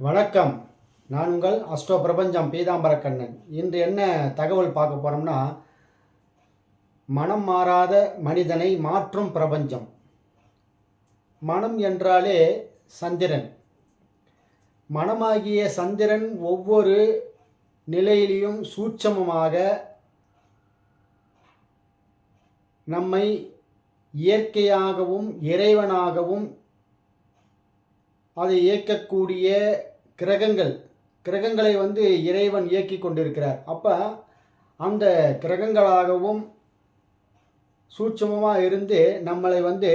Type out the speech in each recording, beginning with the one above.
வணக்கம். நான் உங்கள் அஸ்ட்ரோ பிரபஞ்சம் பீதாம்பரக்கண்ணன் இன்று என்ன தகவல் பார்க்க போகிறோம்னா மனம் மாறாத மனிதனை மாற்றும் பிரபஞ்சம். மனம் என்றாலே சந்திரன். மனமாகிய சந்திரன் ஒவ்வொரு நிலையிலையும் சூட்சமமாக நம்மை இயற்கையாகவும் இறைவனாகவும் அதை இயக்கக்கூடிய கிரகங்கள் கிரகங்களை வந்து இறைவன் இயக்கி கொண்டிருக்கிறார். அப்போ அந்த கிரகங்களாகவும் சூட்சமமாக இருந்து நம்மளை வந்து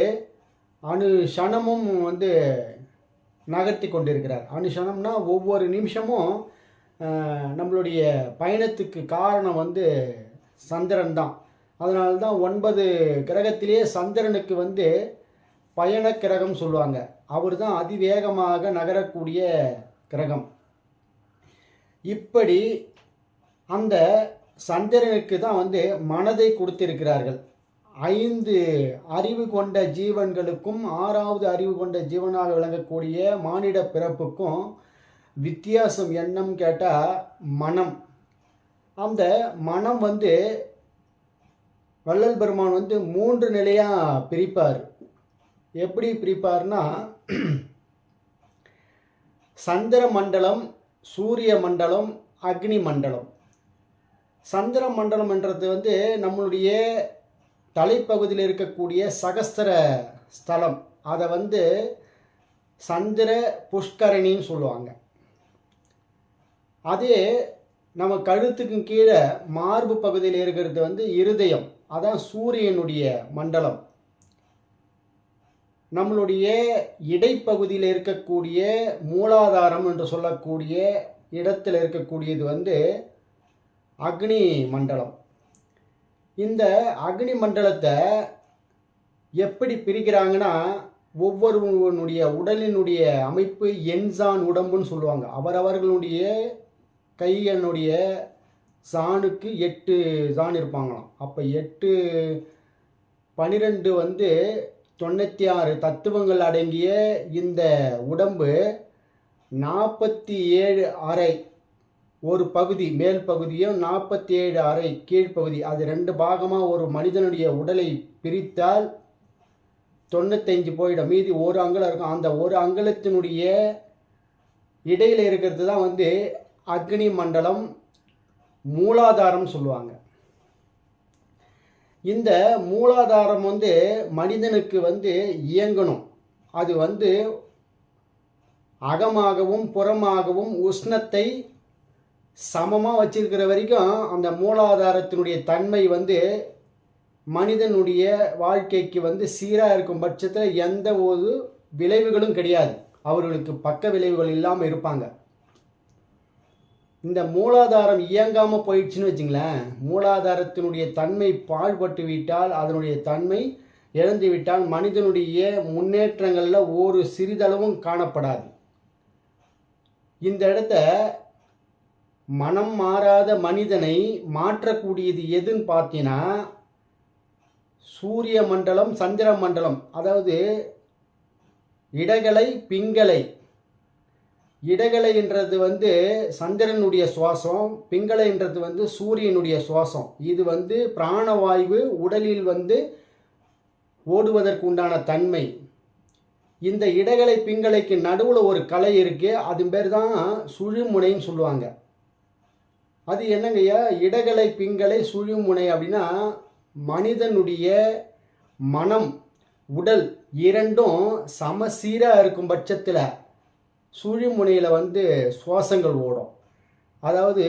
அணு சனமும் வந்து நகர்த்தி கொண்டிருக்கிறார். அனுஷணம்னா ஒவ்வொரு நிமிஷமும் நம்மளுடைய பயணத்துக்கு காரணம் வந்து சந்திரன் தான். அதனால தான் ஒன்பது கிரகத்திலேயே சந்திரனுக்கு வந்து பயண கிரகம் சொல்லுவாங்க. அவர் தான் அதிவேகமாக நகரக்கூடிய கிரகம். இப்படி அந்த சந்திரனுக்கு தான் வந்து மனதை கொடுத்திருக்கிறார்கள். ஐந்து அறிவு கொண்ட ஜீவன்களுக்கும் ஆறாவது அறிவு கொண்ட ஜீவனாக விளங்கக்கூடிய மானிட பிறப்புக்கும் வித்தியாசம் என்னன்னு கேட்டால் மனம். அந்த மனம் வந்து வள்ளல் பெருமான் வந்து மூன்று நிலையாக பிரிப்பார். எப்படி பிரிப்பார்னா சந்திர மண்டலம் சூரிய மண்டலம் அக்னி மண்டலம். சந்திர மண்டலம் என்றது வந்து நம்மளுடைய தலைப்பகுதியில் இருக்கக்கூடிய சகஸ்திர ஸ்தலம். அதை வந்து சந்திர புஷ்கரணின்னு சொல்லுவாங்க. அதே நம்ம கழுத்துக்கு கீழே மார்பு பகுதியில் இருக்கிறது வந்து இருதயம். அதான் சூரியனுடைய மண்டலம். நம்மளுடைய இடைப்பகுதியில் இருக்கக்கூடிய மூலாதாரம் என்று சொல்லக்கூடிய இடத்தில் இருக்கக்கூடியது வந்து அக்னி மண்டலம். இந்த அக்னி மண்டலத்தை எப்படி பிரிக்கிறாங்கன்னா ஒவ்வொருவனுடைய உடலினுடைய அமைப்பு என்சான் உடம்புன்னு சொல்லுவாங்க. அவரவர்களுடைய கையனுடைய சாணுக்கு எட்டு சான் இருப்பாங்களாம். அப்போ எட்டு பனிரெண்டு வந்து தொண்ணூற்றி ஆறு தத்துவங்கள் அடங்கிய இந்த உடம்பு நாற்பத்தி ஏழு அறை ஒரு பகுதி மேல் பகுதியும் நாற்பத்தி ஏழு அறை கீழ்ப்பகுதி அது ரெண்டு பாகமாக ஒரு மனிதனுடைய உடலை பிரித்தால் தொண்ணூத்தஞ்சு போயிடும். மீதி ஒரு அங்குலம் இருக்கும். அந்த ஒரு அங்குலத்தினுடைய இடையில் இருக்கிறது தான் வந்து அக்னி மண்டலம் மூலாதாரம் சொல்லுவாங்க. இந்த மூலாதாரம் வந்து மனிதனுக்கு வந்து இயங்கணும். அது வந்து அகமாகவும் புறமாகவும் உஷ்ணத்தை சமமாக வச்சிருக்கிற வரைக்கும் அந்த மூலாதாரத்தினுடைய தன்மை வந்து மனிதனுடைய வாழ்க்கைக்கு வந்து சீராக இருக்கும் பட்சத்தில் எந்த ஒரு விளைவுகளும் கிடையாது. அவர்களுக்கு பக்க விளைவுகள் இல்லாமல் இருப்பாங்க. இந்த மூலாதாரம் இயங்காமல் போயிடுச்சுன்னு வச்சுங்களேன் மூலாதாரத்தினுடைய தன்மை பாழ்பட்டு விட்டால் அதனுடைய தன்மை இழந்து விட்டால் மனிதனுடைய முன்னேற்றங்களில் ஒரு சிறிதளவும் காணப்படாது. இந்த இடத்த மனம் மாறாத மனிதனை மாற்றக்கூடியது எதுன்னு பார்த்தீங்கன்னா சூரிய மண்டலம் சந்திர மண்டலம். அதாவது இடகலை பிங்கலை இடகலைன்றது வந்து சந்திரனுடைய சுவாசம் பிங்களைன்றது வந்து சூரியனுடைய சுவாசம். இது வந்து பிராணவாயு உடலில் வந்து ஓடுவதற்கு உண்டான தன்மை. இந்த இடகலை பிங்களைக்கு நடுவில் ஒரு கலை இருக்குது அது பேர் தான் சுழிமுனைன்னு சொல்லுவாங்க. அது என்னங்கய்யா இடகலை பிங்கலை சுழிமுனை அப்படின்னா மனிதனுடைய மனம் உடல் இரண்டும் சமசீராக இருக்கும் பட்சத்தில் சுழிமுனையில் வந்து சுவாசங்கள் ஓடும். அதாவது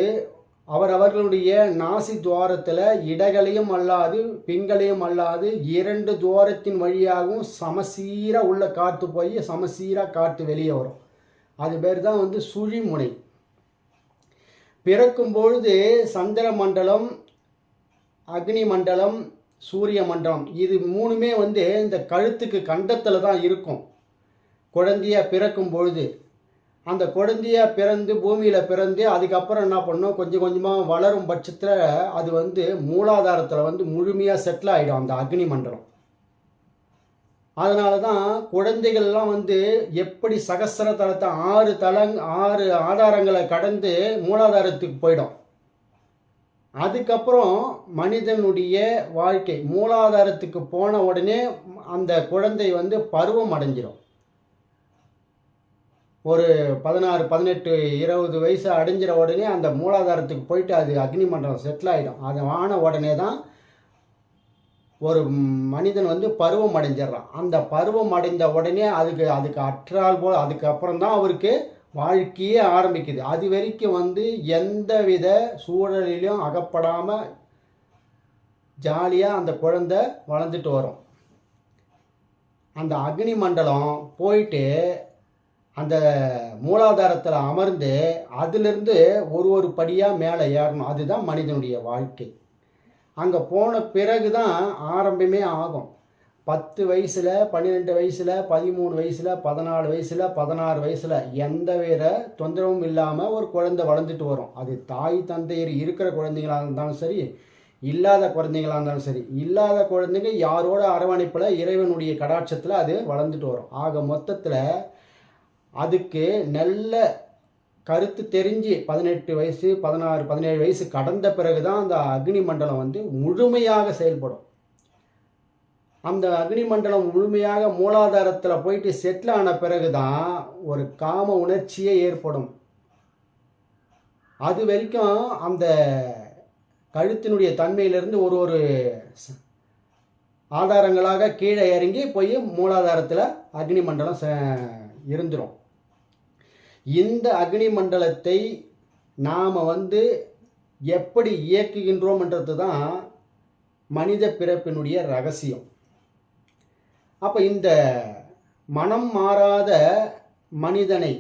அவர் அவர்களுடைய நாசி துவாரத்தில் இடகளையும் அல்லாது பிங்களையும் அல்லாது இரண்டு துவாரத்தின் வழியாகவும் சமசீராக உள்ள காற்று போய் சமசீராக காற்று வெளியே வரும். அது பேர் தான் வந்து சுழிமுனை. பிறக்கும் பொழுது சந்திர மண்டலம் அக்னி மண்டலம் சூரிய மண்டலம் இது மூணுமே வந்து இந்த கழுத்துக்கு கண்டத்தில் தான் இருக்கும். குழந்தையாக பிறக்கும் பொழுது. அந்த குழந்தைய பிறந்து பூமியில் பிறந்து அதுக்கப்புறம் என்ன பண்ணும்? கொஞ்சம் கொஞ்சமாக வளரும் பட்சத்தில் அது வந்து மூலாதாரத்தில் வந்து முழுமையாக செட்டில் ஆகிடும் அந்த அக்னி மண்டலம். அதனால தான் குழந்தைகள்லாம் வந்து எப்படி சகசர தளத்தை ஆறு தளங் ஆறு ஆதாரங்களை கடந்து மூலாதாரத்துக்கு போயிடும். அதுக்கப்புறம் மனிதனுடைய வாழ்க்கை மூலாதாரத்துக்கு போன உடனே அந்த குழந்தை வந்து பருவம் அடைஞ்சிடும் ஒரு பதினாறு பதினெட்டு இருபது வயசு அடைஞ்சிற உடனே அந்த மூலாதாரத்துக்கு போயிட்டு அது அக்னி மண்டலம் செட்டில் ஆகிடும் அது ஆன உடனே தான் ஒரு மனிதன் வந்து பருவம் அடைஞ்சிடறான். அந்த பருவம் அடைந்த உடனே அதுக்கு அதுக்கு அற்றால் போல் அதுக்கப்புறம் தான் அவருக்கு வாழ்க்கையே ஆரம்பிக்குது. அது வரைக்கும் வந்து எந்த வித சூழலிலும் அகப்படாமல் ஜாலியாக அந்த குழந்தை வளர்ந்துட்டு வரும். அந்த அக்னி மண்டலம் போயிட்டு அந்த மூலாதாரத்தில் அமர்ந்து அதிலிருந்து ஒரு ஒரு படியாக மேலே ஏறணும். அதுதான் மனிதனுடைய வாழ்க்கை. அங்கே போன பிறகு தான் ஆரம்பமே ஆகும். பத்து வயசில் பன்னிரெண்டு வயசில் பதிமூணு வயசில் பதினாலு வயசில் பதினாறு வயசில் எந்த வேற தொந்தரவும் இல்லாமல் ஒரு குழந்தை வளர்ந்துட்டு வரும். அது தாய் தந்தையர் இருக்கிற குழந்தைங்களாக இருந்தாலும் சரி இல்லாத குழந்தைங்களாக இருந்தாலும் சரி இல்லாத குழந்தைங்க யாரோட அரவணைப்பில் இறைவனுடைய கடாட்சத்தில் அது வளர்ந்துட்டு வரும். ஆக மொத்தத்தில் அதுக்கு நல்ல கருத்து தெரிஞ்சு பதினெட்டு வயசு பதினாறு பதினேழு வயசு கடந்த பிறகு தான் அந்த அக்னி மண்டலம் வந்து முழுமையாக செயல்படும். அந்த அக்னி மண்டலம் முழுமையாக மூலாதாரத்தில் போயிட்டு செட்டில் ஆன பிறகு தான் ஒரு காம உணர்ச்சியே ஏற்படும். அது வரைக்கும் அந்த கழுத்தினுடைய தன்மையிலிருந்து ஒரு ஒரு ஆதாரங்களாக கீழே இறங்கி போய் மூலாதாரத்தில் அக்னி மண்டலம் இருந்துடும் இந்த அக்னி மண்டலத்தை நாம் வந்து எப்படி இயக்குகின்றோம்ன்றது தான் மனித பிறப்பினுடைய ரகசியம். அப்போ இந்த மனம் மாறாத மனிதனை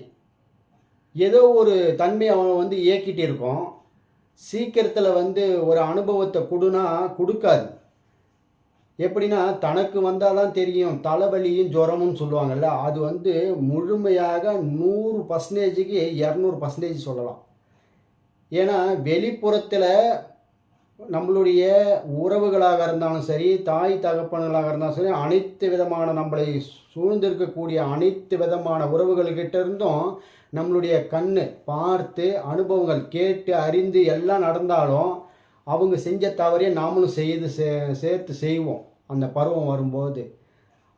ஏதோ ஒரு தன்மை அவன் வந்து இயக்கிட்டு இருக்கோம். சீக்கிரத்தில் வந்து ஒரு அனுபவத்தை கொடுனா கொடுக்காது. எப்படின்னா தனக்கு வந்தால் தான் தெரியும் தலைவலியும் ஜுரமும் சொல்லுவாங்கல்ல அது வந்து முழுமையாக நூறு பர்சன்டேஜுக்கு இரநூறு பர்சன்டேஜ் சொல்லலாம். ஏன்னா வெளிப்புறத்தில் நம்மளுடைய உறவுகளாக இருந்தாலும் சரி தாய் தகப்பன்களாக இருந்தாலும் சரி அனைத்து விதமான நம்மளை சூழ்ந்திருக்கக்கூடிய அனைத்து விதமான உறவுகள்கிட்ட இருந்தும் நம்மளுடைய கண்ணு பார்த்து அனுபவங்கள் கேட்டு அறிந்து எல்லாம் நடந்தாலும் அவங்க செஞ்ச தவறையே நாமளும் செய்து சே சேர்த்து செய்வோம். அந்த பருவம் வரும்போது.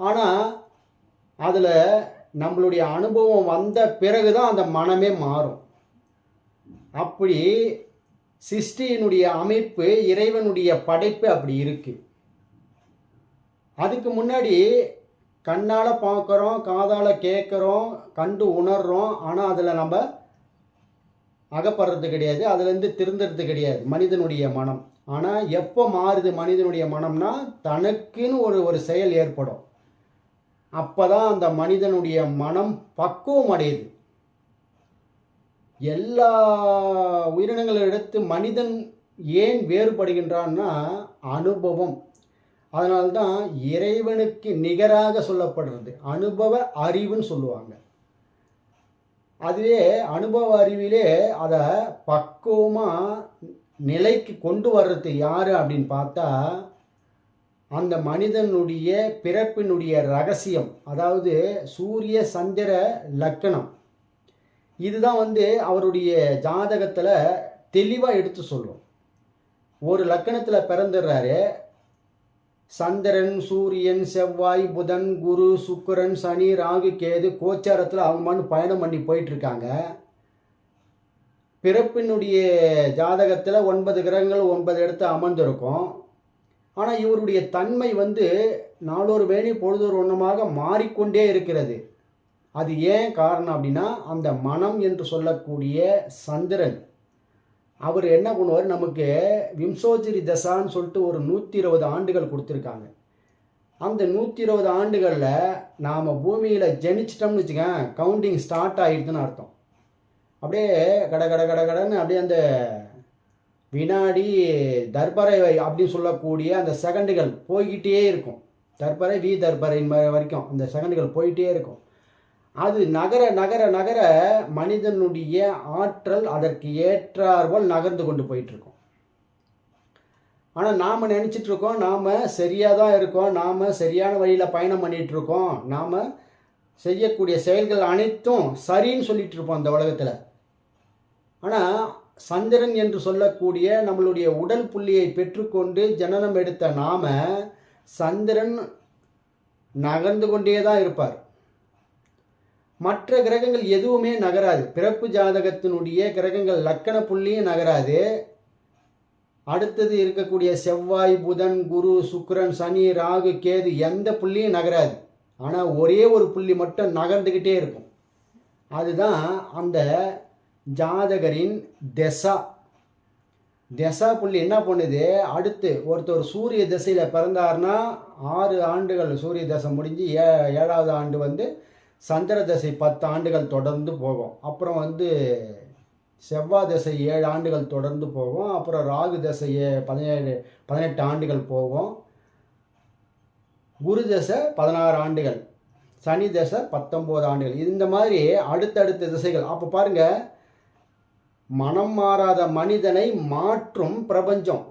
ஆனால் அதில் நம்மளுடைய அனுபவம் வந்த பிறகு தான் அந்த மனமே மாறும். அப்படி சிருஷ்டியினுடைய அமைப்பு இறைவனுடைய படைப்பு அப்படி இருக்கு. அதுக்கு முன்னாடி கண்ணால் பார்க்குறோம் காதால் கேட்குறோம் கண்டு உணர்றோம் ஆனால் அதில் நம்ம அகப்படுறது கிடையாது அதுலேருந்து திருந்துறது கிடையாது மனிதனுடைய மனம். ஆனால் எப்போ மாறுது மனிதனுடைய மனம்னா தனக்குன்னு ஒரு ஒரு செயல் ஏற்படும். அப்போ தான் அந்த மனிதனுடைய மனம் பக்குவம் அடையுது. எல்லா உயிரினங்களை எடுத்து மனிதன் ஏன் வேறுபடுகின்றான்னா அனுபவம். அதனால்தான் இறைவனுக்கு நிகராக சொல்லப்படுறது. அனுபவ அறிவுன்னு சொல்லுவாங்க. அதுவே அனுபவ அறிவிலே அதை பக்குவமாக நிலைக்கு கொண்டு வர்றது யார் அப்படின்னு பார்த்தா அந்த மனிதனுடைய பிறப்பினுடைய ரகசியம் அதாவது சூரிய சந்திர லக்கணம். இதுதான் வந்து அவருடைய ஜாதகத்தில் தெளிவாக எடுத்து சொல்லும். ஒரு லக்கணத்தில் பிறந்துடுறாரு சந்திரன் சூரியன் செவ்வாய் புதன் குரு சுக்கரன் சனி ராகு கேது கோச்சாரத்தில் அவங்கமானு பயணம் பண்ணி போயிட்டுருக்காங்க. பிறப்பினுடைய ஜாதகத்தில் ஒன்பது கிரகங்கள் ஒன்பது இடத்து அமர்ந்திருக்கும். ஆனால் இவருடைய தன்மை வந்து நாளொரு வேணி பொழுதொரு ஒன்றமாக மாறிக்கொண்டே இருக்கிறது. அது ஏன் காரணம் அப்படின்னா அந்த மனம் என்று சொல்லக்கூடிய சந்திரன். அவர் என்ன பண்ணுவார்? நமக்கு விம்சோஜிரி தசான்னு சொல்லிட்டு ஒரு நூற்றி இருபது ஆண்டுகள் கொடுத்துருக்காங்க. அந்த நூற்றி இருபது ஆண்டுகளில் நாம் பூமியில் ஜனிச்சிட்டோம்னு வச்சுக்கேன் கவுண்டிங் ஸ்டார்ட் ஆகிடுதுன்னு அர்த்தம். அப்படியே கட கட கட கடன்னு அப்படியே அந்த வினாடி தர்பரை அப்படின்னு சொல்லக்கூடிய அந்த செகண்டுகள் போய்கிட்டே இருக்கும். தர்பரை வி தர்பரை வரைக்கும் அந்த செகண்டுகள் போயிட்டே இருக்கும். அது நகர நகர நகர மனிதனுடைய ஆற்றல் அதற்கு ஏற்றார்போல் நகர்ந்து கொண்டு போயிட்டுருக்கோம். ஆனால் நாம் நினச்சிட்டு இருக்கோம் நாம் சரியாக தான் இருக்கோம் நாம் சரியான வழியில் பயணம் பண்ணிகிட்ருக்கோம் இருக்கோம் நாம் செய்யக்கூடிய செயல்கள் அனைத்தும் சரின்னு சொல்லிட்டு இருப்போம் அந்த உலகத்தில். ஆனால் சந்திரன் என்று சொல்லக்கூடிய நம்மளுடைய உடல் புள்ளியை பெற்றுக்கொண்டு ஜனனம் எடுத்த நாம் சந்திரன் நகர்ந்து கொண்டே தான் இருப்பார். மற்ற கிரகங்கள் எதுவுமே நகராது. பிறப்பு ஜாதகத்தினுடைய கிரகங்கள் லக்கண புள்ளியும் நகராது. அடுத்தது இருக்கக்கூடிய செவ்வாய் புதன் குரு சுக்கரன் சனி ராகு கேது எந்த புள்ளியும் நகராது. ஆனால் ஒரே ஒரு புள்ளி மட்டும் நகர்ந்துக்கிட்டே இருக்கும். அதுதான் அந்த ஜாதகரின் திசா. திசா புள்ளி என்ன பண்ணுது? அடுத்து ஒருத்தர் சூரிய திசையில் பிறந்தார்னா ஆறு ஆண்டுகள் சூரிய தசை முடிஞ்சு ஏ ஏழாவது ஆண்டு வந்து சந்திர தசை பத்து ஆண்டுகள் தொடர்ந்து போகும். அப்புறம் வந்து செவ்வாய் தசை ஏழு ஆண்டுகள் தொடர்ந்து போகும். அப்புறம் ராகு தசை பதினேழு பதினெட்டு ஆண்டுகள் போகும். குரு தசை பதினாறு ஆண்டுகள் சனி தசை பத்தொம்போது ஆண்டுகள். இந்த மாதிரி அடுத்தடுத்த திசைகள். அப்போ பாருங்க மனம் மாறாத மனிதனை மாற்றும் பிரபஞ்சம்.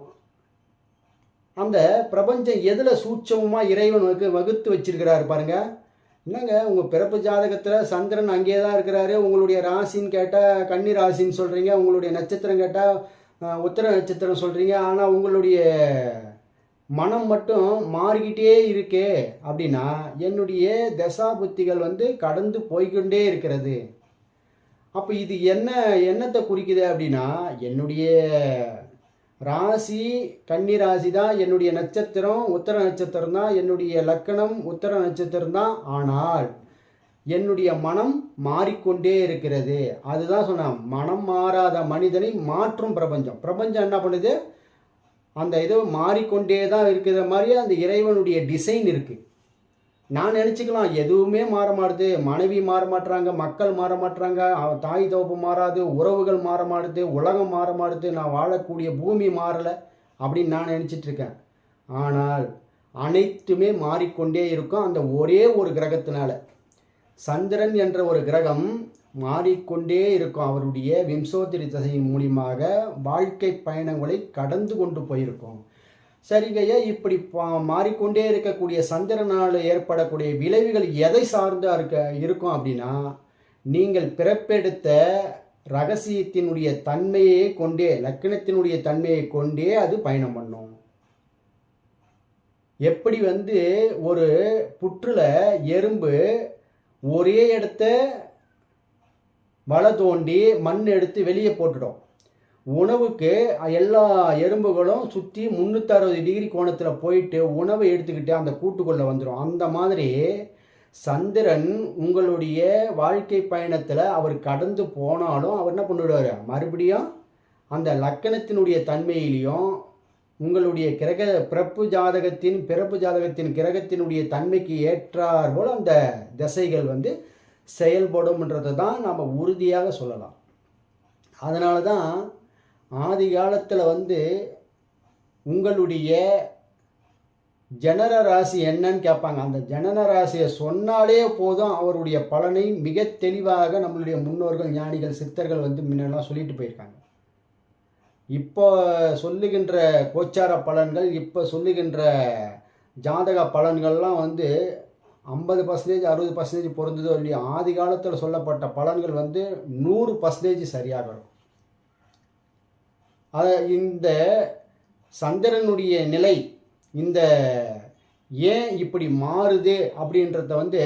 அந்த பிரபஞ்சம் எதில் சூட்சமமாக இறைவன் வகு வகுத்து வச்சிருக்கிறாரு பாருங்கள் என்னங்க உங்கள் பிறப்பு ஜாதகத்தில் சந்திரன் அங்கேயே தான் இருக்கிறாரு. உங்களுடைய ராசின்னு கேட்டால் கன்னி ராசின்னு சொல்கிறீங்க உங்களுடைய நட்சத்திரம் கேட்டால் உத்தர நட்சத்திரம் சொல்கிறீங்க ஆனால் உங்களுடைய மனம் மட்டும் மாறிக்கிட்டே இருக்கே அப்படின்னா என்னுடைய தசா புத்திகள் வந்து கடந்து போய்க்கொண்டே இருக்கிறது. அப்போ இது என்ன என்னத்தை குறிக்குது அப்படின்னா என்னுடைய ராசி கன்னி ராசி தான் என்னுடைய நட்சத்திரம் உத்தர நட்சத்திரம் தான் என்னுடைய லக்கணம் உத்தர நட்சத்திரம் தான் ஆனால் என்னுடைய மனம் மாறிக்கொண்டே இருக்கிறது. அதுதான் சொன்னேன். மனம் மாறாத மனிதனை மாற்றும் பிரபஞ்சம். பிரபஞ்சம் என்ன பண்ணுது? அந்த இது மாறிக்கொண்டே தான் இருக்கிற மாதிரி அந்த இறைவனுடைய டிசைன் இருக்குது நான் நினச்சிக்கலாம் எதுவுமே மாற மாடுது மனைவி மாற மாட்டுறாங்க மக்கள் மாற மாட்டுறாங்க தாய் தோப்பு மாறாது உறவுகள் மாற மாடுது உலகம் மாற மாடுது நான் வாழக்கூடிய பூமி மாறலை அப்படின்னு நான் நினச்சிட்ருக்கேன் ஆனால் அனைத்துமே மாறிக்கொண்டே இருக்கும் அந்த ஒரே ஒரு கிரகத்தினால. சந்திரன் என்ற ஒரு கிரகம் மாறிக்கொண்டே இருக்கும் அவருடைய விம்சோத்திரி தசையின் மூலியமாக வாழ்க்கை பயணங்களை கடந்து கொண்டு போயிருக்கோம். சரிங்கய்யா இப்படி மாறிக்கொண்டே இருக்கக்கூடிய சந்திரனால் ஏற்படக்கூடிய விளைவுகள் எதை சார்ந்தா இருக்க இருக்கும் அப்படின்னா நீங்கள் பிறப்பெடுத்த ரகசியத்தினுடைய தன்மையை கொண்டே லக்கணத்தினுடைய தன்மையை கொண்டே அது பயணம் பண்ணும். எப்படி வந்து ஒரு புற்றுல எறும்பு ஒரே இடத்த வலை தோண்டி மண் எடுத்து வெளியே போட்டுடும். உணவுக்கு எல்லா எறும்புகளும் சுற்றி முந்நூற்றறுபது டிகிரி கோணத்தில் போயிட்டு உணவை எடுத்துக்கிட்டு அந்த கூட்டுக்குள்ளே வந்துடும் அந்த மாதிரி சந்திரன் உங்களுடைய வாழ்க்கை பயணத்தில் அவர் கடந்து போனாலும் அவர் என்ன பண்ணிவிடுவார் மறுபடியும் அந்த லக்கணத்தினுடைய தன்மையிலையும் உங்களுடைய கிரக பிறப்பு ஜாதகத்தின் பிறப்பு ஜாதகத்தின் கிரகத்தினுடைய தன்மைக்கு ஏற்றார் போல் அந்த திசைகள் வந்து செயல்படும்ன்றதை தான் நம்ம உறுதியாக சொல்லலாம். அதனால தான் ஆதி காலத்தில் வந்து உங்களுடைய ஜனன ராசி என்னன்னு கேட்பாங்க. அந்த ஜனன ராசியை சொன்னாலே போதும் அவருடைய பலனை மிக தெளிவாக நம்மளுடைய முன்னோர்கள் ஞானிகள் சித்தர்கள் வந்து முன்னெல்லாம் சொல்லிட்டு போயிருக்காங்க. இப்போ சொல்லுகின்ற கோச்சார பலன்கள் இப்போ சொல்லுகின்ற ஜாதக பலன்கள்லாம் வந்து ஐம்பது பர்சன்டேஜ் அறுபது பர்சன்டேஜ் பொருந்ததோ இல்லையோ ஆதி காலத்தில் சொல்லப்பட்ட பலன்கள் வந்து நூறு பர்சன்டேஜ் சரியாக வரும். அதை இந்த சந்திரனுடைய நிலை இந்த ஏன் இப்படி மாறுது அப்படின்றத வந்து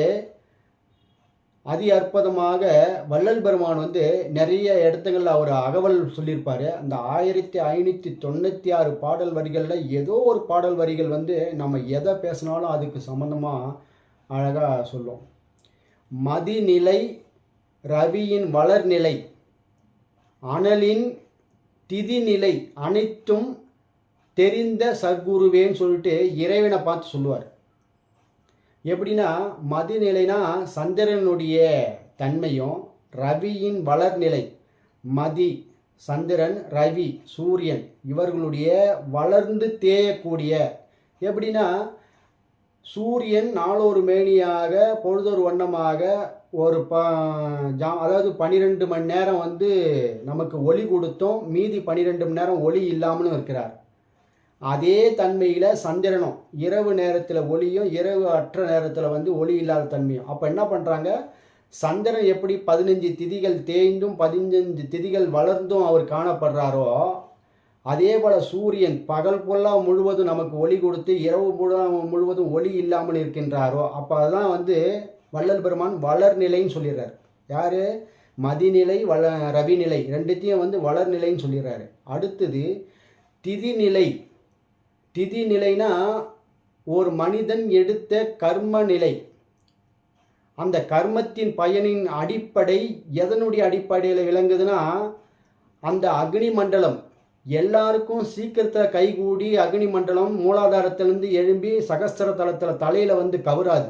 அதி அற்புதமாக வள்ளல் பெருமான் வந்து நிறைய இடத்துங்களில் அவர் அகவல் சொல்லியிருப்பார். அந்த ஆயிரத்தி ஐநூற்றி தொண்ணூற்றி ஆறு பாடல் வரிகளில் ஏதோ ஒரு பாடல் வரிகள் வந்து நம்ம எதை பேசினாலும் அதுக்கு சம்மந்தமாக அழகாக சொல்லும். மதிநிலை ரவியின் வளர்நிலை அனலின் திதிநிலை அனைத்தும் தெரிந்த சர்க்குருவேன்னு சொல்லிட்டு இறைவனை பார்த்து சொல்லுவார். எப்படின்னா மதிநிலைனா சந்திரனுடைய தன்மையும் ரவியின் வளர்நிலை மதி சந்திரன் ரவி சூரியன் இவர்களுடைய வளர்ந்து தேயக்கூடிய எப்படின்னா சூரியன் நாளொரு மேனியாக பொழுதொரு வண்ணமாக ஒரு ப ஜா அதாவது பன்னிரெண்டு மணி நேரம் வந்து நமக்கு ஒளி கொடுத்தும் மீதி பன்னிரெண்டு மணி நேரம் ஒளி இல்லாமலும் இருக்கிறார். அதே தன்மையில் சந்திரனும் இரவு நேரத்தில் ஒளியும் இரவு அற்ற நேரத்தில் வந்து ஒளி இல்லாத தன்மையும். அப்போ என்ன பண்ணுறாங்க சந்திரன் எப்படி பதினஞ்சு திதிகள் தேய்ந்தும் பதினஞ்சு திதிகள் வளர்ந்தும் அவர் காணப்படுறாரோ அதே போல் சூரியன் பகல் பொல்லா முழுவதும் நமக்கு ஒளி கொடுத்து இரவு முழு- முழுவதும் ஒளி இல்லாமல் இருக்கின்றாரோ அப்போ தான் வந்து வள்ளல் பெருமான் வளர்நிலைன்னு சொல்லிடுறார். யார்? மதிநிலை வள ரவிநிலை ரெண்டுத்தையும் வந்து வளர்நிலைன்னு சொல்லிடுறாரு. அடுத்தது திதிநிலை. திதிநிலைனா ஒரு மனிதன் எடுத்த கர்ம நிலை அந்த கர்மத்தின் பயனின் அடிப்படை எதனுடைய அடிப்படையில் விளங்குதுன்னா அந்த அக்னி மண்டலம் எல்லாருக்கும் சீக்கிரத்தில் கைகூடி அக்னி மண்டலம் மூலாதாரத்திலிருந்து எழும்பி சகஸ்திர தலத்தில் தலையில் வந்து கவராது.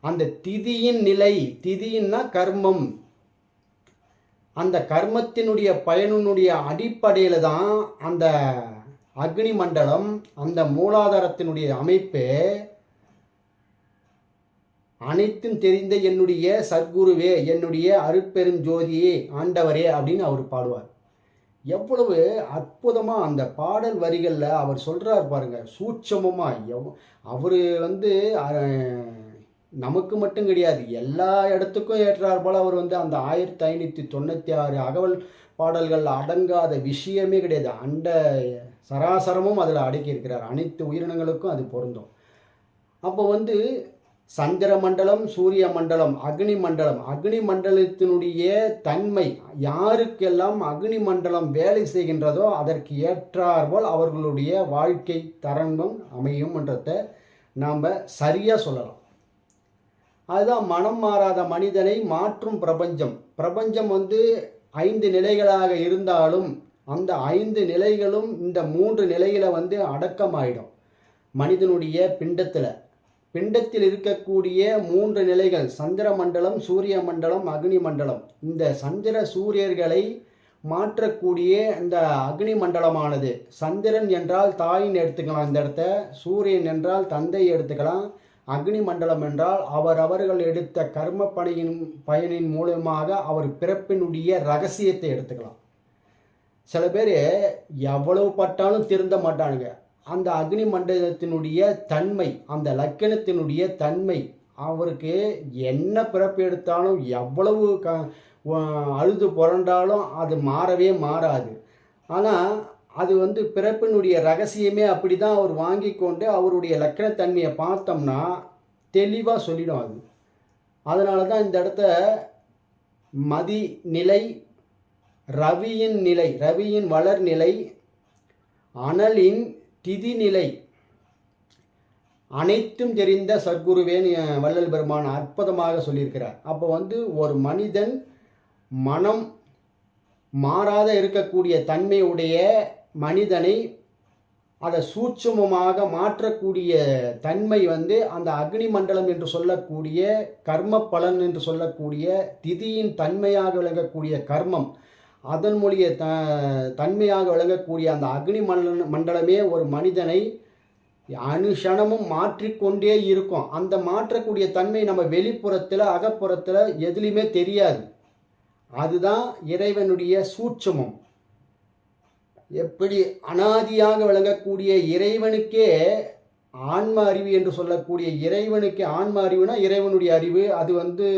அந்த திதியின் நிலை திதியின்னா கர்மம். அந்த கர்மத்தினுடைய பயனுடைய அடிப்படையில் தான் அந்த அக்னி மண்டலம் அந்த மூலாதாரத்தினுடைய அமைப்பு அனைத்தும் தெரிந்த என்னுடைய சத்குருவே என்னுடைய அருப்பெருஞ்சோதியே ஆண்டவரே அப்படின்னு அவர் பாடுவார். எவ்வளவு அற்புதமாக அந்த பாடல் வரிகளில் அவர் சொல்கிறார் பாருங்க சூட்சமமாக எவ் அவர் வந்து நமக்கு மட்டும் கிடையாது எல்லா இடத்துக்கும் ஏற்றார் போல் அவர் வந்து அந்த ஆயிரத்தி ஐநூற்றி தொண்ணூற்றி ஆறு அகவல் பாடல்கள் அடங்காத விஷயமே கிடையாது. அண்ட சராசரமும் அதில் அடக்கியிருக்கிறார். அனைத்து உயிரினங்களுக்கும் அது பொருந்தும். அப்போ வந்து சந்திர மண்டலம் சூரிய மண்டலம் அக்னி மண்டலம் அக்னி மண்டலத்தினுடைய தன்மை யாருக்கெல்லாம் அக்னி மண்டலம் வேலை செய்கின்றதோ அதற்கு ஏற்றாற்போல் அவர்களுடைய வாழ்க்கை தரங்கம் அமையும்ன்றத நாம் சரியாக சொல்லலாம். அதுதான் மனம் மாறாத மனிதனை மாற்றும் பிரபஞ்சம். பிரபஞ்சம் வந்து ஐந்து நிலைகளாக இருந்தாலும் அந்த ஐந்து நிலைகளும் இந்த மூன்று நிலையில் வந்து அடக்கமாயிடும். மனிதனுடைய பிண்டத்தில். பிண்டத்தில் இருக்கக்கூடிய மூன்று நிலைகள் சந்திர மண்டலம் சூரிய மண்டலம் அக்னி மண்டலம். இந்த சந்திர சூரியர்களை மாற்றக்கூடிய இந்த அக்னி மண்டலமானது. சந்திரன் என்றால் தாயின் எடுத்துக்கலாம் இந்த இடத்த சூரியன் என்றால் தந்தை எடுத்துக்கலாம். அக்னி மண்டலம் என்றால் அவர் அவர்கள் எடுத்த கர்ம பணியின் பயனின் மூலமாக அவர் பிறப்பினுடைய ரகசியத்தை எடுத்துக்கலாம். சில பேர் எவ்வளவு பட்டாலும் திருந்த மாட்டானுங்க. அந்த அக்னி மண்டலத்தினுடைய தன்மை அந்த லக்கணத்தினுடைய தன்மை அவருக்கு என்ன பிறப்பு எடுத்தாலும் எவ்வளவு க அழுது புரண்டாலும் அது மாறவே மாறாது. ஆனால் அது வந்து பிறப்பினுடைய ரகசியமே அப்படி தான் அவர் வாங்கி கொண்டு அவருடைய லக்கணத்தன்மையை பார்த்தோம்னா தெளிவாக சொல்லிடும் அது. அதனால தான் இந்த இடத்த மதி நிலை ரவியின் நிலை ரவியின் வளர்நிலை அனலின் திதிநிலை. அனைத்தும் தெரிந்த சத்குருவேன் வள்ளல் பெருமான் அற்புதமாக சொல்லியிருக்கிறார். அப்போ வந்து ஒரு மனிதன் மனம் மாறாத இருக்கக்கூடிய தன்மையுடைய மனிதனை அதை சூட்சமமாக மாற்றக்கூடிய தன்மை வந்து அந்த அக்னி மண்டலம் என்று சொல்லக்கூடிய கர்ம பலன் என்று சொல்லக்கூடிய திதியின் தன்மையாக விளங்கக்கூடிய கர்மம். அதன் மொழியை த தன்மையாக விளங்கக்கூடிய அந்த அக்னி மண்டல மண்டலமே ஒரு மனிதனை அனுஷணமும் மாற்றிக்கொண்டே இருக்கும். அந்த மாற்றக்கூடிய தன்மை நம்ம வெளிப்புறத்தில் அகப்புறத்தில் எதுலேயுமே தெரியாது. அதுதான் இறைவனுடைய சூட்சமம். எப்படி அனாதியாக விளங்கக்கூடிய இறைவனுக்கே ஆன்ம அறிவு என்று சொல்லக்கூடிய இறைவனுக்கு ஆன்ம அறிவுனா இறைவனுடைய அறிவு. அது வந்து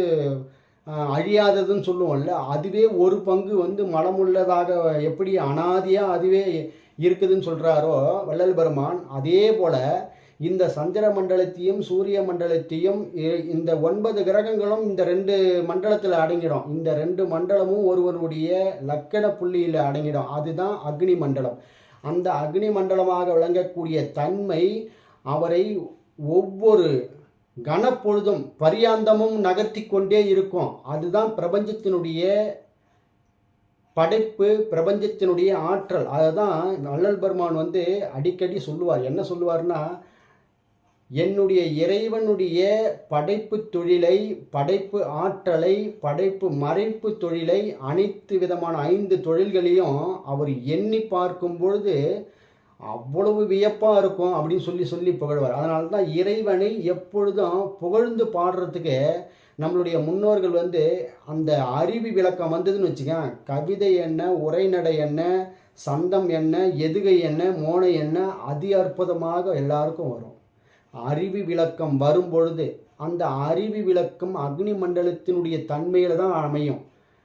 அழியாததுன்னு சொல்லுவோம்ல அதுவே ஒரு பங்கு வந்து மலமுள்ளதாக எப்படி அனாதியாக அதுவே இருக்குதுன்னு சொல்கிறாரோ வள்ளல் பெருமான் அதே போல் இந்த சந்திர மண்டலத்தையும் சூரிய மண்டலத்தையும் இந்த ஒன்பது கிரகங்களும் இந்த ரெண்டு மண்டலத்தில் அடங்கிடும். இந்த ரெண்டு மண்டலமும் ஒருவருடைய லக்கண புள்ளியில் அடங்கிடும். அதுதான் அக்னி மண்டலம். அந்த அக்னி மண்டலமாக விளங்கக்கூடிய தன்மை அவரை ஒவ்வொரு கனப்பொழுதும் பரியாந்தமும் நகர்த்தி கொண்டே இருக்கும். அதுதான் பிரபஞ்சத்தினுடைய படைப்பு பிரபஞ்சத்தினுடைய ஆற்றல். அதுதான் அல்லல் பெருமான் வந்து அடிக்கடி சொல்லுவார். என்ன சொல்லுவார்னா என்னுடைய இறைவனுடைய படைப்பு தொழிலை படைப்பு ஆற்றலை படைப்பு மறைப்பு தொழிலை அனைத்து விதமான ஐந்து தொழில்களையும் அவர் எண்ணி பார்க்கும் பொழுது அவ்வளவு வியப்பாக இருக்கும் அப்படின்னு சொல்லி சொல்லி புகழ்வார். அதனால தான் இறைவனை எப்பொழுதும் புகழ்ந்து பாடுறதுக்கு நம்மளுடைய முன்னோர்கள் வந்து அந்த அறிவு விளக்கம் வந்ததுன்னு வச்சுக்கேன் கவிதை என்ன உரைநடை என்ன சந்தம் என்ன எதுகை என்ன மோனை என்ன அதி அற்புதமாக எல்லாருக்கும் வரும். அறிவு விளக்கம் வரும் பொழுது அந்த அறிவு விளக்கம் அக்னி மண்டலத்தினுடைய தன்மையில் தான் அமையும்.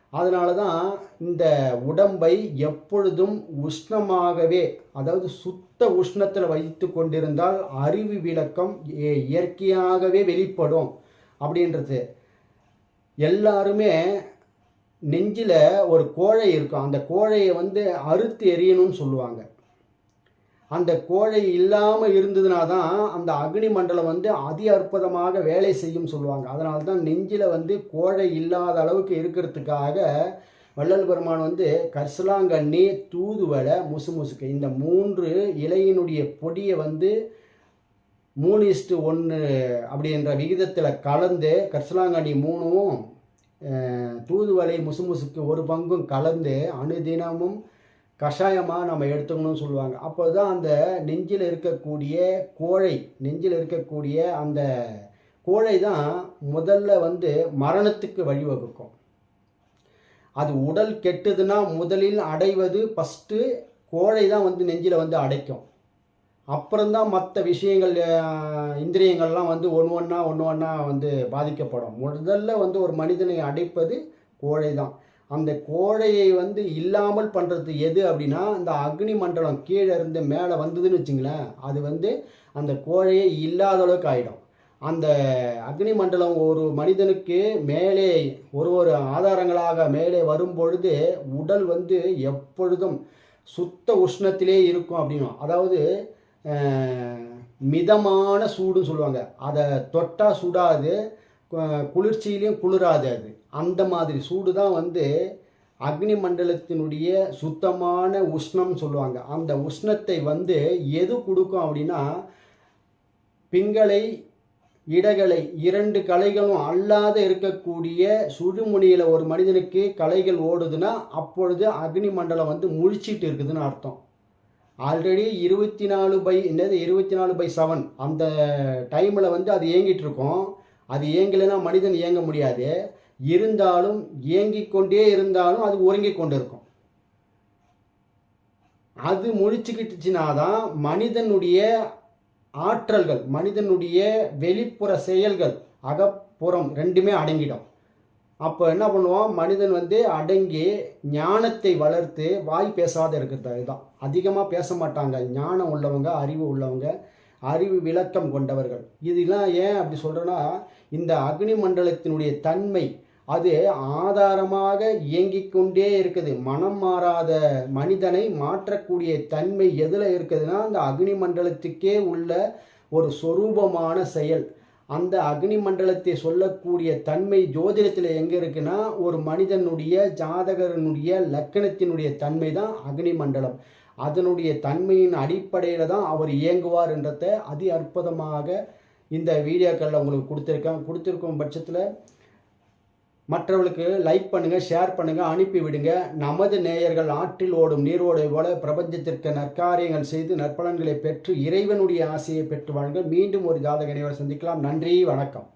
அதனால தான் இந்த உடம்பை எப்பொழுதும் உஷ்ணமாகவே அதாவது சுத்த உஷ்ணத்தில் வைத்து கொண்டிருந்தால் அறிவு விளக்கம் இயற்கையாகவே வெளிப்படும் அப்படின்றது. எல்லாருமே நெஞ்சில் ஒரு கோழை இருக்கும். அந்த கோழையை வந்து அறுத்து எரியணும்னு சொல்லுவாங்க. அந்த கோழை இல்லாமல் இருந்ததுனா தான் அந்த அக்னி மண்டலம் வந்து அதி அற்புதமாக வேலை செய்யும் சொல்லுவாங்க. அதனால தான் நெஞ்சில் வந்து கோழை இல்லாத அளவுக்கு இருக்கிறதுக்காக வள்ளல் பெருமான் வந்து கர்சலாங்கண்ணி தூதுவலை முசு முசுமுசுக்கு இந்த மூன்று இலையினுடைய பொடியை வந்து மூணு இஸ்டு ஒன்று அப்படின்ற விகிதத்தில் கலந்து கர்சலாங்கண்ணி மூணும் தூதுவலை முசுமுசுக்கு ஒரு பங்கும் கலந்து அனுதினமும் கஷாயமாக நம்ம எடுத்துக்கணும்னு சொல்லுவாங்க. அப்போ தான் அந்த நெஞ்சில் இருக்கக்கூடிய கோழை நெஞ்சில் இருக்கக்கூடிய அந்த கோழை தான் முதல்ல வந்து மரணத்துக்கு வழிவகுக்கும். அது உடல் கெட்டுதுன்னா முதலில் அடைவது ஃபஸ்ட்டு கோழை தான் வந்து நெஞ்சில் வந்து அடைக்கும். அப்புறம்தான் மற்ற விஷயங்கள் இந்திரியங்கள்லாம் வந்து ஒன்று ஒன்றா ஒன்று ஒன்றா வந்து பாதிக்கப்படும். முதல்ல வந்து ஒரு மனிதனை அடைப்பது கோழை தான். அந்த கோழையை வந்து இல்லாமல் பண்ணுறது எது அப்படின்னா இந்த அக்னி மண்டலம் கீழே இருந்து மேலே வந்ததுன்னு வச்சுங்களேன் அது வந்து அந்த கோழையை இல்லாத அளவுக்கு ஆகிடும் அந்த அக்னி மண்டலம் ஒரு மனிதனுக்கு மேலே ஒரு ஒரு ஆதாரங்களாக மேலே வரும் பொழுது உடல் வந்து எப்பொழுதும் சுத்த உஷ்ணத்திலே இருக்கும் அப்படின்னும். அதாவது மிதமான சூடுன்னு சொல்லுவாங்க. அதை தொட்டால் சுடாது கு- குளிர்ச்சியிலையும் குளிராது அது. அந்த மாதிரி சூடு தான் வந்து அக்னி மண்டலத்தினுடைய சுத்தமான உஷ்ணம் சொல்லுவாங்க. அந்த உஷ்ணத்தை வந்து எது கொடுக்கும் அப்படின்னா பிங்களை இடகலை இரண்டு கலைகளும் அல்லாத இருக்கக்கூடிய சுழுமுனியில் ஒரு மனிதனுக்கு கலைகள் ஓடுதுன்னா அப்பொழுது அக்னி மண்டலம் வந்து முழிச்சிட்டு இருக்குதுன்னு அர்த்தம். ஆல்ரெடி இருபத்தி நாலு பை என்னது இருபத்தி நாலு பை செவன் அந்த டைமில் வந்து அது இயங்கிட்டு இருக்கும். அது இயங்கலைன்னா மனிதன் இயங்க முடியாது. இருந்தாலும் இயங்கிக் கொண்டே இருந்தாலும் அது உறங்கிக் கொண்டு இருக்கும் அது முழிச்சுக்கிட்டுச்சுனா தான் மனிதனுடைய ஆற்றல்கள் மனிதனுடைய வெளிப்புற செயல்கள் அகப்புறம் ரெண்டுமே அடங்கிடும். அப்போ என்ன பண்ணுவோம் மனிதன் வந்து அடங்கி ஞானத்தை வளர்த்து வாய் பேசாத இருக்கிறது? தான் அதிகமாக பேச மாட்டாங்க. ஞானம் உள்ளவங்க அறிவு உள்ளவங்க அறிவு விளக்கம் கொண்டவர்கள். இதெல்லாம் ஏன் அப்படி சொல்கிறேன்னா இந்த அக்னி மண்டலத்தினுடைய தன்மை அது ஆதாரமாக இயங்கிக் கொண்டே இருக்குது. மனம் மாறாத மனிதனை மாற்றக்கூடிய தன்மை எதில் இருக்குதுன்னா அந்த அக்னி மண்டலத்துக்கே உள்ள ஒரு சொரூபமான செயல். அந்த அக்னி மண்டலத்தை சொல்லக்கூடிய தன்மை ஜோதிடத்தில் எங்கே இருக்குன்னா ஒரு மனிதனுடைய ஜாதகனுடைய லக்கணத்தினுடைய தன்மை தான் அக்னி மண்டலம். அதனுடைய தன்மையின் அடிப்படையில் தான் அவர் இயங்குவார் என்றத அதி அற்புதமாக இந்த வீடியோக்களில் உங்களுக்கு கொடுத்துருக்கேன். கொடுத்துருக்கும் பட்சத்தில் மற்றவர்களுக்கு லைக் பண்ணுங்கள் ஷேர் பண்ணுங்கள் அனுப்பி விடுங்க. நமது நேயர்கள் ஆற்றில் ஓடும் நீரோடை போல பிரபஞ்சத்திற்கு நற்காரியங்கள் செய்து நற்பலன்களை பெற்று இறைவனுடைய ஆசையை பெற்று வாழுங்கள் மீண்டும் ஒரு ஜாதக நினைவை சந்திக்கலாம். நன்றி வணக்கம்.